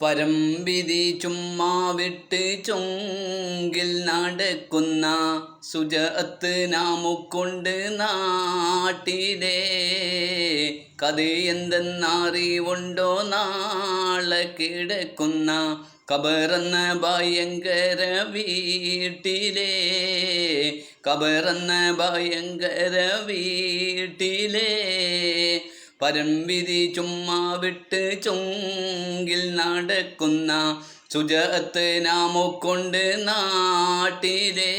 പരംവിധി ചുമ്മാ വിട്ട് ചൊങ്കിൽ നടക്കുന്ന സുജത്ത് നാമുക്കൊണ്ട് നാട്ടിലെ കഥ എന്തെന്നറിവുണ്ടോ? നാളെ കിടക്കുന്ന കബറന്ന ഭയങ്കര വീട്ടിലെ കബറന്ന ഭയങ്കര വീട്ടിലെ പരംവിധി ചുമ്മാ വിട്ട് ചുങ്കിൽ നടക്കുന്ന സുജത്ത് നാമൊക്കൊണ്ട് നാട്ടിലെ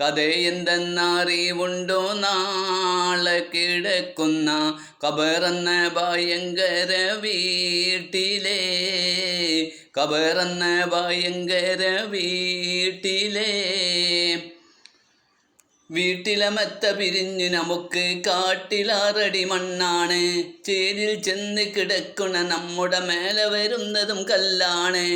കഥ എന്തെന്നറിവുണ്ടോ? നാളെ കിടക്കുന്ന കബറന്ന ഭയങ്കര വീട്ടിലെ കബറന്ന ഭയങ്കര വീട്ടിലെ വീട്ടിലെ മെത്ത പിരിഞ്ഞു നമുക്ക് കാട്ടിലാറടി മണ്ണാണ്. ചേരിൽ ചെന്ന് കിടക്കുന്ന നമ്മുടെ മേലെ വരുന്നതും കല്ലാണ്.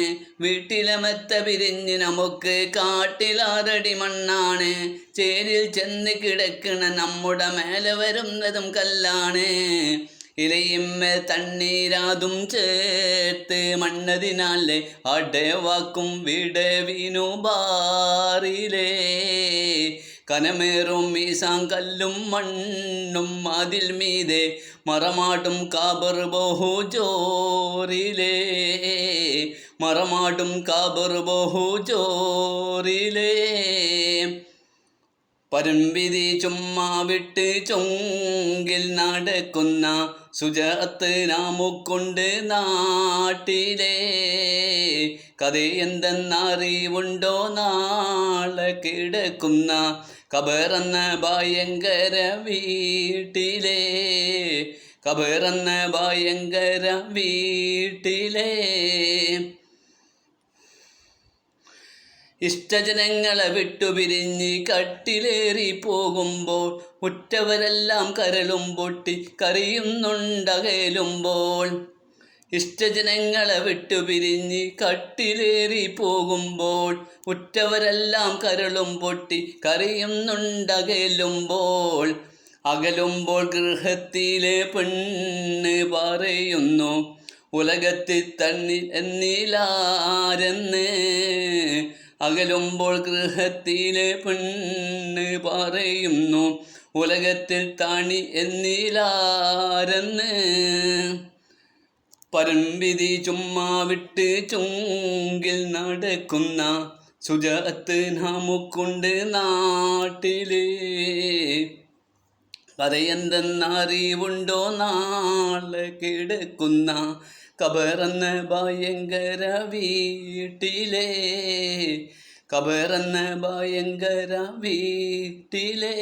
വീട്ടിലമത്ത പിരിഞ്ഞു നമുക്ക് കാട്ടിലാറടി മണ്ണാണ്. ചേരിൽ ചെന്ന് കിടക്കുന്ന നമ്മുടെ മേലെ വരുന്നതും കല്ലാണ്. ഇലയിമ്മ തണ്ണീരാതും ചേർത്ത് മണ്ണതിനാലെ അടവാക്കും വിടവിനു ബാറിലേ. കനമേറും മീസാം കല്ലും മണ്ണും അതിൽ മീതെ മറമാട്ടും കാബർ ബഹു ജോറിലേ മറമാട്ടും കാബർ ബഹു ജോറിലേ പരംവിധി ചുമ്മാ വിട്ട് ചൊങ്കിൽ നടക്കുന്ന സുജാത്ത് നാമുക്കൊണ്ട് നാട്ടിലെ. കഥ എന്തെന്നറിവുണ്ടോ? നാളെ കിടക്കുന്ന കബറന്ന ഭയങ്കര വീട്ടിലെ. കബറന്ന ഭയങ്കര വീട്ടിലെ. ഇഷ്ടജനങ്ങളെ വിട്ടുപിരിഞ്ഞ് കട്ടിലേറി പോകുമ്പോൾ ഉറ്റവരെല്ലാം കരലും പൊട്ടി കരയുന്നുണ്ടകലുമ്പോൾ ഇഷ്ടജനങ്ങളെ വിട്ടുപിരിഞ്ഞ് കട്ടിലേറി പോകുമ്പോൾ ഉറ്റവരെല്ലാം കരളും പൊട്ടി കരയുന്നുണ്ടകലുമ്പോൾ. അകലുമ്പോൾ ഗൃഹത്തിലെ പെണ്ണ് പറയുന്നു ഉലകത്തിൽ തന്നിൽ എന്നിലാരെന്ന്? അകലുമ്പോൾ ഗൃഹത്തിലെ പെണ്ണ് പറയുന്നു ഉലകത്തിൽ താണി എന്നിലാരെന്ന്? പരംവിധി ചുമ്മാ വിട്ട് ചുങ്കിൽ നടക്കുന്ന സുജത്ത് നാമുക്കുണ്ട് നാട്ടിലേ. കഥയെന്തെന്നറിവുണ്ടോ? നാളെ കിടക്കുന്ന കബറന്ന ഭയങ്കര വീട്ടിലെ. കബറന്ന ഭയങ്കര വീട്ടിലെ.